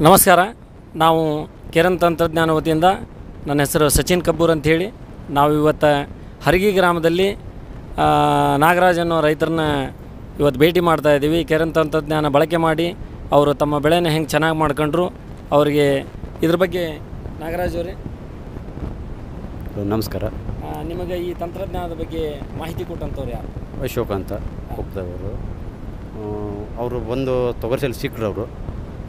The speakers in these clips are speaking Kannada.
ನಮಸ್ಕಾರ. ನಾವು ಕಿರಣ್ ತಂತ್ರಜ್ಞಾನ ವತಿಯಿಂದ ನನ್ನ ಹೆಸರು ಸಚಿನ್ ಕಬ್ಬೂರ್ ಅಂಥೇಳಿ. ನಾವು ಇವತ್ತು ಹರಗಿ ಗ್ರಾಮದಲ್ಲಿ ನಾಗರಾಜ್ ಅನ್ನೋ ರೈತರನ್ನ ಇವತ್ತು ಭೇಟಿ ಮಾಡ್ತಾ ಇದ್ದೀವಿ. ಕಿರಣ್ ತಂತ್ರಜ್ಞಾನ ಬಳಕೆ ಮಾಡಿ ಅವರು ತಮ್ಮ ಬೆಳೆನ ಹೆಂಗೆ ಚೆನ್ನಾಗಿ ಮಾಡ್ಕೊಂಡ್ರು ಅವರಿಗೆ ಇದ್ರ ಬಗ್ಗೆ ನಾಗರಾಜ್ ಅವರೇ. ನಮಸ್ಕಾರ. ನಿಮಗೆ ಈ ತಂತ್ರಜ್ಞಾನದ ಬಗ್ಗೆ ಮಾಹಿತಿ ಕೊಟ್ಟಂಥವ್ರು ಯಾರು? ಅಶೋಕ ಅಂತ ಅವರು ಅವರು ಬಂದು ತೊಗರ್ಸಲ್ಲಿ ಸಿಕ್ಕರು ಅವರು.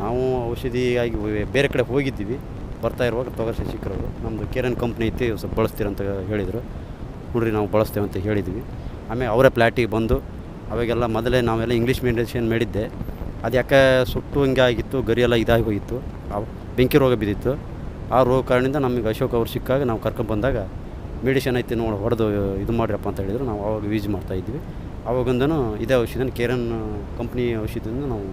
ನಾವು ಔಷಧಿಯಾಗಿ ಬೇರೆ ಕಡೆ ಹೋಗಿದ್ದೀವಿ. ಬರ್ತಾ ಇರುವಾಗ ತೊಗರ್ಸಿ ಸಿಕ್ಕರವರು ನಮ್ಮದು ಕೇರನ್ ಕಂಪ್ನಿ ಐತಿ ಸ್ವಲ್ಪ ಬಳಸ್ತೀರಂತ ಹೇಳಿದರು. ನೋಡ್ರಿ ನಾವು ಬಳಸ್ತೇವೆ ಅಂತ ಹೇಳಿದ್ವಿ. ಆಮೇಲೆ ಅವರೇ ಪ್ಲ್ಯಾಟಿಗೆ ಬಂದು ಅವಾಗೆಲ್ಲ ಮೊದಲೇ ನಾವೆಲ್ಲ ಇಂಗ್ಲೀಷ್ ಮೆಡಿಸಿನ್ ಮಾಡಿದ್ದೆ. ಅದು ಯಾಕೆ ಸುಟ್ಟು ಹಿಂಗೆ ಆಗಿತ್ತು, ಗರಿ ಎಲ್ಲ ಇದಾಗಿ ಹೋಗಿತ್ತು. ಬೆಂಕಿ ರೋಗ ಬಿದ್ದಿತ್ತು. ಆ ರೋಗ ಕಾರಣದಿಂದ ನಮಗೆ ಅಶೋಕ್ ಅವ್ರು ಸಿಕ್ಕಾಗ ನಾವು ಕರ್ಕೊಂಡು ಬಂದಾಗ ಮೆಡಿಷನ್ ಐತಿ ನೋಡಿ, ಹೊಡೆದು ಇದು ಮಾಡಿರಪ್ಪ ಅಂತ ಹೇಳಿದ್ರು. ನಾವು ಅವಾಗ ಯೂಸ್ ಮಾಡ್ತಾ ಇದ್ವಿ. ಅವಾಗೊಂದನು ಇದೇ ಔಷಧಿನ ಕೇರನ್ ಕಂಪ್ನಿ ಔಷಧಿಯಿಂದ ನಾವು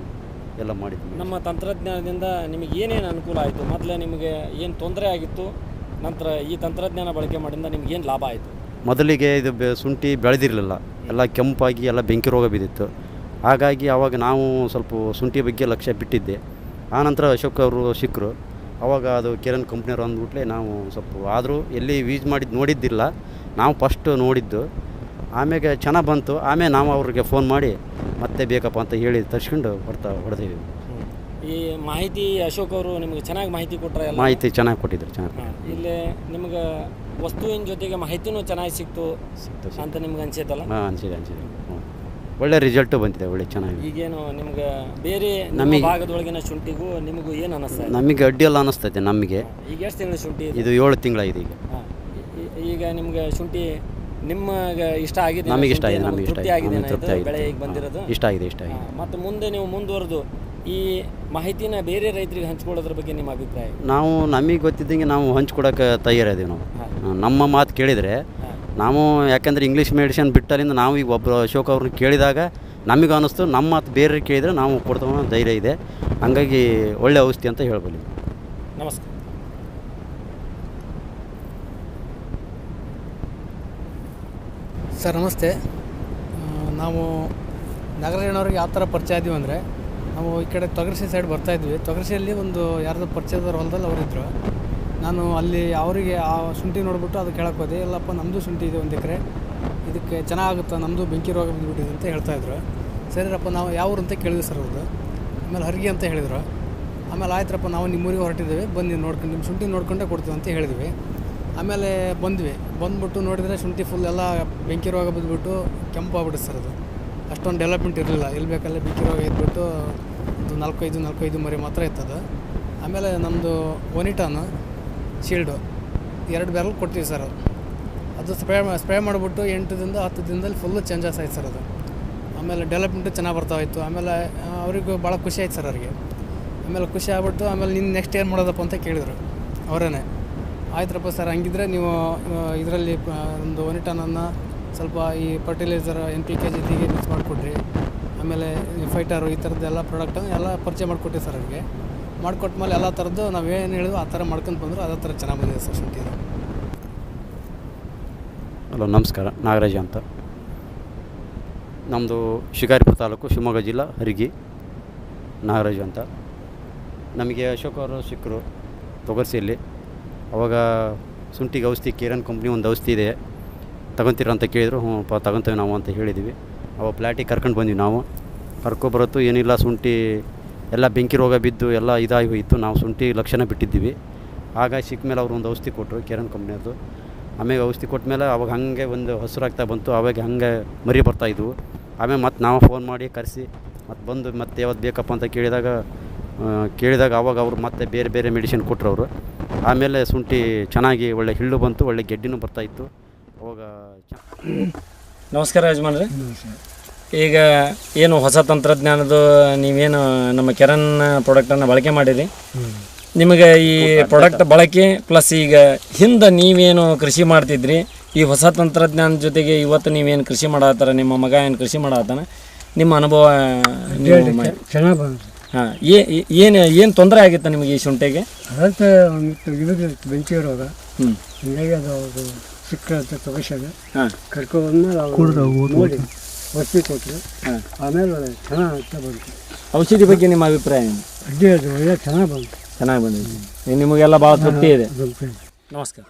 ಎಲ್ಲ ಮಾಡಿದ್ವಿ. ನಮ್ಮ ತಂತ್ರಜ್ಞಾನದಿಂದ ನಿಮಗೆ ಏನೇನು ಅನುಕೂಲ ಆಯಿತು? ಮೊದಲೇ ನಿಮಗೆ ಏನು ತೊಂದರೆ ಆಗಿತ್ತು? ನಂತರ ಈ ತಂತ್ರಜ್ಞಾನ ಬಳಕೆ ಮಾಡಿಂದ ನಿಮ್ಗೆ ಏನು ಲಾಭ ಆಯಿತು? ಮೊದಲಿಗೆ ಇದು ಬೆ ಶುಂಠಿ ಬೆಳೆದಿರಲಿಲ್ಲ. ಎಲ್ಲ ಕೆಂಪಾಗಿ ಎಲ್ಲ ಬೆಂಕಿ ರೋಗ ಬಿದ್ದಿತ್ತು. ಹಾಗಾಗಿ ಆವಾಗ ನಾವು ಸ್ವಲ್ಪ ಶುಂಠಿ ಬಗ್ಗೆ ಲಕ್ಷ್ಯ ಬಿಟ್ಟಿದ್ದೆ. ಆನಂತರ ಅಶೋಕ್ ಅವರು ಸಿಕ್ಕರು. ಆವಾಗ ಅದು ಕಿರಣ್ ಕಂಪ್ನಿಯವರು ಅಂದ್ಬಿಟ್ಲೆ ನಾವು ಸ್ವಲ್ಪ ಆದರೂ ಎಲ್ಲಿ ಯೂಸ್ ಮಾಡಿದ್ದು ನೋಡಿದ್ದಿಲ್ಲ. ನಾವು ಫಸ್ಟ್ ನೋಡಿದ್ದು. ಆಮೇಲೆ ಚೆನ್ನಾಗಿ ಬಂತು. ಆಮೇಲೆ ನಾವು ಅವ್ರಿಗೆ ಫೋನ್ ಮಾಡಿ ಮತ್ತೆ ಬೇಕಪ್ಪ ಅಂತ ಹೇಳಿ ತರ್ಸ್ಕೊಂಡು ಬರ್ತಾ ಹೊಡೆದೀವಿ ಈ ಮಾಹಿತಿ ಅಶೋಕ್ ಅವರು ನಿಮಗೆ ಚೆನ್ನಾಗಿ ಮಾಹಿತಿ ಕೊಟ್ಟರೆ ಮಾಹಿತಿ ಚೆನ್ನಾಗಿ ಕೊಟ್ಟಿದ್ರು ಚೆನ್ನಾಗಿ ಇಲ್ಲಿ ನಿಮ್ಗೆ ವಸ್ತುವಿನ ಜೊತೆಗೆ ಮಾಹಿತಿನೂ ಚೆನ್ನಾಗಿ ಸಿಕ್ತು ಸಿಕ್ತು ಅಂತ ನಿಮ್ಗೆ ಅನಿಸಿದಲ್ಲ ಹಾಂ ಅನಿಸಿದೆ ಅನಿಸಿದೆ. ಒಳ್ಳೆ ರಿಸಲ್ಟು ಬಂದಿದೆ ಒಳ್ಳೆ ಚೆನ್ನಾಗಿ ಈಗೇನು ನಿಮ್ಗೆ ಬೇರೆ ನಮ್ಮ ನಮಗೆ- ಭಾಗದೊಳಗಿನ ಶುಂಠಿಗೂ ನಿಮಗೂ ಏನು ಅನಿಸ್ತದೆ ನಮಗೆ ಅಡ್ಡಿ ಎಲ್ಲ ಅನ್ನಿಸ್ತೈತೆ ನಮಗೆ. ಈಗ ಎಷ್ಟು ತಿಂಗಳ ಶುಂಠಿ ಇದೆ? ಇದು ಏಳು ತಿಂಗಳಾಗಿದೆ ಈಗ. ಈಗ ನಿಮ್ಗೆ ಶುಂಠಿ ನಿಮ್ಗೆ ಇಷ್ಟ ಆಗಿದೆ ನಮಗೆ ಇಷ್ಟ ಆಗಿದೆ ನಮಗೆ ಇಷ್ಟ ಆಗಿದೆ. ತೃಪ್ತಿ ಆಗಿದೆ. ಬೆಳೆ ಈಗ ಬಂದಿರೋದು. ಇಷ್ಟ ಆಗಿದೆ ಇಷ್ಟ ಆಗಿದೆ. ಮತ್ತು ಮುಂದೆ ನೀವು ಮುಂದುವರೆದು ಈ ಮಾಹಿತಿನ ಬೇರೆ ರೈತರಿಗೆ ಹಂಚ್ಕೊಳ್ಳೋದ್ರ ಬಗ್ಗೆ ನಿಮ್ಮ ಅಭಿಪ್ರಾಯ? ನಾವು ನಮಗೆ ಗೊತ್ತಿದ್ದಂಗೆ ನಾವು ಹಂಚ್ಕೊಡೋಕೆ ತಯಾರಿದ್ದೀವಿ ನಾವು. ನಮ್ಮ ಮಾತು ಕೇಳಿದರೆ ನಾವು ಯಾಕಂದರೆ ಇಂಗ್ಲೀಷ್ ಮೆಡಿಸಿನ್ ಬಿಟ್ಟಲ್ಲಿಂದ ನಾವು ಈಗ ಒಬ್ಬರು ಅಶೋಕ್ ಅವ್ರನ್ನ ಕೇಳಿದಾಗ ನಮಗೆ ಅನ್ನಿಸ್ತು ನಮ್ಮ ಮಾತು ಬೇರೆ ಕೇಳಿದರೆ ನಾವು ಕೊಡ್ತೇವೆ ಅನ್ನೋ ಧೈರ್ಯ ಇದೆ. ಹಂಗಾಗಿ ಒಳ್ಳೆ ಔಷಧಿ ಅಂತ ಹೇಳ್ಬೋದು. ನಮಸ್ಕಾರ. ಸರ್, ನಮಸ್ತೆ. ನಾವು ನಾಗರಾಜಣ್ಣವ್ರಿಗೆ ಯಾವ ಥರ ಪರಿಚಯ ಆದೀವಿ ಅಂದರೆ, ನಾವು ಈ ಕಡೆ ತೊಗರಿಸಿ ಸೈಡ್ ಬರ್ತಾಯಿದ್ವಿ ತೊಗರ್ಸಿಯಲ್ಲಿ ಒಂದು ಯಾರ್ದೋ ಪರಿಚಯದವ್ರ ಹೊಲದಲ್ಲಿ ಅವರಿದ್ದರು ನಾನು ಅಲ್ಲಿ ಅವರಿಗೆ ಆ ಶುಂಠಿ ನೋಡಿಬಿಟ್ಟು ಅದು ಕೇಳಕ್ಕೆ ಹೋದೆ. ಇಲ್ಲಪ್ಪ ನಮ್ಮದು ಶುಂಠಿ ಇದೆ ಒಂದು ಎಕರೆ. ಇದಕ್ಕೆ ಚೆನ್ನಾಗುತ್ತೆ ನಮ್ಮದು ಬೆಂಕಿ ರೋಗ ಬಂದುಬಿಟ್ಟಿದೆ ಅಂತ ಹೇಳ್ತಾಯಿದ್ರು ಸರಿರಪ್ಪ ನಾವು ಯಾವ ಊರು ಅಂತ ಕೇಳಿದ್ವಿ ಸರ್ ಅವ್ರದ್ದು. ಆಮೇಲೆ ಹರಿಗೆ ಅಂತ ಹೇಳಿದರು. ಆಮೇಲೆ ಆಯ್ತರಪ್ಪ ನಾವು ನಿಮ್ಮೂರಿಗೆ ಹೊರಟಿದ್ದೇವೆ. ಬಂದು ನೋಡ್ಕೊಂಡು ನಿಮ್ಮ ಶುಂಠಿ ನೋಡ್ಕೊಂಡೇ ಕೊಡ್ತೀವಿ ಅಂತ ಹೇಳಿದ್ವಿ. ಆಮೇಲೆ ಬಂದ್ವಿ. ಬಂದ್ಬಿಟ್ಟು ನೋಡಿದರೆ ಶುಂಠಿ ಫುಲ್ ಎಲ್ಲ ಬೆಂಕಿ ರೋಗ ಬಿದ್ದುಬಿಟ್ಟು ಕೆಂಪು ಆಗ್ಬಿಡುತ್ತೆ ಸರ್ ಅದು. ಅಷ್ಟೊಂದು ಡೆವಲಪ್ಮೆಂಟ್ ಇರಲಿಲ್ಲ. ಇಲ್ಲಿ ಬೇಕಲ್ಲೇ ಬೆಂಕಿ ರೋಗ ಇದ್ಬಿಟ್ಟು ಒಂದು ನಾಲ್ಕೈದು ನಾಲ್ಕೈದು ಮರಿ ಮಾತ್ರ ಇತ್ತದು. ಆಮೇಲೆ ನಮ್ಮದು ಒನಿಟಾನು ಶೀಲ್ಡು ಎರಡು ಬ್ಯಾರಲ್ ಕೊಡ್ತೀವಿ ಸರ್ ಅದು. ಸ್ಪ್ರೇ ಸ್ಪ್ರೇ ಮಾಡಿಬಿಟ್ಟು ಎಂಟು ದಿನದ ಹತ್ತು ದಿನದಲ್ಲಿ ಫುಲ್ಲು ಚೇಂಜಸ್ ಆಯ್ತು ಸರ್ ಅದು. ಆಮೇಲೆ ಡೆವಲಪ್ಮೆಂಟು ಚೆನ್ನಾಗಿ ಬರ್ತಾ ಹೋಯ್ತು. ಆಮೇಲೆ ಅವ್ರಿಗೂ ಭಾಳ ಖುಷಿ ಆಯ್ತು ಸರ್ ಅವ್ರಿಗೆ. ಆಮೇಲೆ ಖುಷಿ ಆಗ್ಬಿಟ್ಟು ಆಮೇಲೆ ನಿನ್ನ ನೆಕ್ಸ್ಟ್ ಏನು ಮಾಡೋದಪ್ಪ ಅಂತ ಕೇಳಿದರು. ಅವರೇನೆ. ಆಯ್ತರಪ್ಪ ಸರ್, ಹಂಗಿದ್ರೆ ನೀವು ಇದರಲ್ಲಿ ಒಂದು ಒನ್ ಟನನ್ನು ಸ್ವಲ್ಪ ಈ ಫರ್ಟಿಲೈಸರ್ ಎನ್ ಪಿ ಕೆ ಜೊತೆಗೆ ಮಿಕ್ಸ್ ಮಾಡಿಕೊಡ್ರಿ. ಆಮೇಲೆ ಫೈಟರು ಈ ಥರದ್ದೆಲ್ಲ ಪ್ರಾಡಕ್ಟನ್ನು ಎಲ್ಲ ಪರಿಚಯ ಮಾಡಿಕೊಟ್ಟಿ ಸರ್ ಅವ್ರಿಗೆ. ಮಾಡಿಕೊಟ್ಮೇಲೆ ಎಲ್ಲ ಥರದ್ದು ನಾವೇನು ಹೇಳಿದ್ವಿ ಆ ಥರ ಮಾಡ್ಕೊಂಡು ಬಂದರು, ಅದೇ ಥರ ಚೆನ್ನಾಗಿ ಬಂದಿದೆ ಸರ್ ಶುಂಠಿ ಹಲೋ, ನಮಸ್ಕಾರ. ನಾಗರಾಜ ಅಂತ. ನಮ್ಮದು ಶಿಕಾರಿಪುರ ತಾಲೂಕು, ಶಿವಮೊಗ್ಗ ಜಿಲ್ಲಾ, ಹರಿಗಿ. ನಾಗರಾಜು ಅಂತ. ನಮಗೆ ಅಶೋಕ್ ಅವರು, ಸಿಕ್ಕರು, ತೊಗರ್ಸಿಯಲ್ಲಿ. ಅವಾಗ ಶುಂಠಿಗೆ ಔಷಧಿ ಕಿರಣ್ ಕಂಪ್ನಿ ಒಂದು ಔಷಧಿ ಇದೆ. ತಗೊಂತೀರ ಅಂತ ಕೇಳಿದರು, ಹ್ಞೂ ಪ ತಗೊಂತೇವೆ ನಾವು ಅಂತ ಹೇಳಿದ್ವಿ. ಅವಾಗ ಪ್ಲ್ಯಾಟಿಗೆ ಕರ್ಕೊಂಡು ಬಂದ್ವಿ ನಾವು. ಕರ್ಕೊಬರತ್ತು ಏನಿಲ್ಲ ಶುಂಠಿ ಎಲ್ಲ ಬೆಂಕಿ ರೋಗ ಬಿದ್ದು ಎಲ್ಲ ಇದಾಗಿ ಹೋಯಿತು. ನಾವು ಶುಂಠಿ ಲಕ್ಷಣ ಬಿಟ್ಟಿದ್ದೀವಿ. ಆಗ ಸಿಕ್ಕ ಮೇಲೆ ಅವರು ಒಂದು ಔಷಧಿ ಕೊಟ್ಟರು ಕಿರಣ್ ಕಂಪ್ನಿಯವ್ರದ್ದು ಆಮೇಲೆ ಔಷಧಿ ಕೊಟ್ಟ ಮೇಲೆ ಅವಾಗ ಹಾಗೆ ಒಂದು ಹಸಿರಾಗ್ತಾ ಬಂತು. ಅವಾಗ ಹಾಗೆ ಮರಿ ಬರ್ತಾಯಿದ್ವು ಆಮೇಲೆ ಮತ್ತೆ ನಾವು ಫೋನ್ ಮಾಡಿ ಕರೆಸಿ, ಮತ್ತು ಬಂದು ಮತ್ತೆ ಯಾವತ್ತು ಬೇಕಪ್ಪ ಅಂತ ಕೇಳಿದಾಗ ಕೇಳಿದಾಗ ಅವಾಗ ಅವರು ಮತ್ತೆ ಬೇರೆ ಬೇರೆ ಮೆಡಿಸಿನ್ ಕೊಟ್ಟರು ಅವರು. ಆಮೇಲೆ ಶುಂಠಿ ಚೆನ್ನಾಗಿ ಒಳ್ಳೆ ಹಿಳ್ಳು ಬಂತು ಒಳ್ಳೆ ಗೆಡ್ಡಿನೂ ಬರ್ತಾಯಿತ್ತು ಅವಾಗ ನಮಸ್ಕಾರ ಯಜಮಾನ್ರಿ. ಈಗ ಏನು ಹೊಸ ತಂತ್ರಜ್ಞಾನದ ನೀವೇನು ನಮ್ಮ ಕೆರನ್ ಪ್ರಾಡಕ್ಟನ್ನು ಬಳಕೆ ಮಾಡಿರಿ? ನಿಮಗೆ ಈ ಪ್ರಾಡಕ್ಟ್ ಬಳಕೆ ಪ್ಲಸ್ ಈಗ ಹಿಂದೆ ನೀವೇನು ಕೃಷಿ ಮಾಡ್ತಿದ್ರಿ ಈ ಹೊಸ ತಂತ್ರಜ್ಞಾನ ಜೊತೆಗೆ ಇವತ್ತು ನೀವೇನು ಕೃಷಿ ಮಾಡತ್ತಾರ ನಿಮ್ಮ ಮಗ ಏನು ಕೃಷಿ ಮಾಡತ್ತಾನ? ನಿಮ್ಮ ಅನುಭವ ನೀವು ಚೆನ್ನಾಗಿ ಹಾಂ ಏನು ಏನು ತೊಂದರೆ ಆಗಿತ್ತು ನಿಮಗೆ ಈ ಶುಂಠಿಗೆ? ಅದಕ್ಕೆ ಒಂದು ಇದು ಬೆಂಕಿ ರೋಗ ಹ್ಞೂ ಹಿಂಗಾಗಿ ಅದು ಅದು ಸಿಕ್ಕ ತೊಗಸಾಗ ಹಾಂ. ಕರ್ಕೊಂಡ್ಮೇಲೆ ಅವ್ರು ನೋಡಿ ಒತ್ತಿ ಕೊಟ್ಟರು ಹಾಂ. ಆಮೇಲೆ ಚೆನ್ನಾಗಿ ಆಗ್ತಾ ಬಂತು. ಔಷಧಿ ಬಗ್ಗೆ ನಿಮ್ಮ ಅಭಿಪ್ರಾಯ ಏನು? ಅಡ್ಡಿ ಅದು ಒಳ್ಳೆ ಚೆನ್ನಾಗಿ ಬಂತು. ಚೆನ್ನಾಗಿ ಬಂದಿದೆ. ನಿಮಗೆಲ್ಲ ಭಾಳ ತೃಪ್ತಿ ಇದೆ. ನಮಸ್ಕಾರ.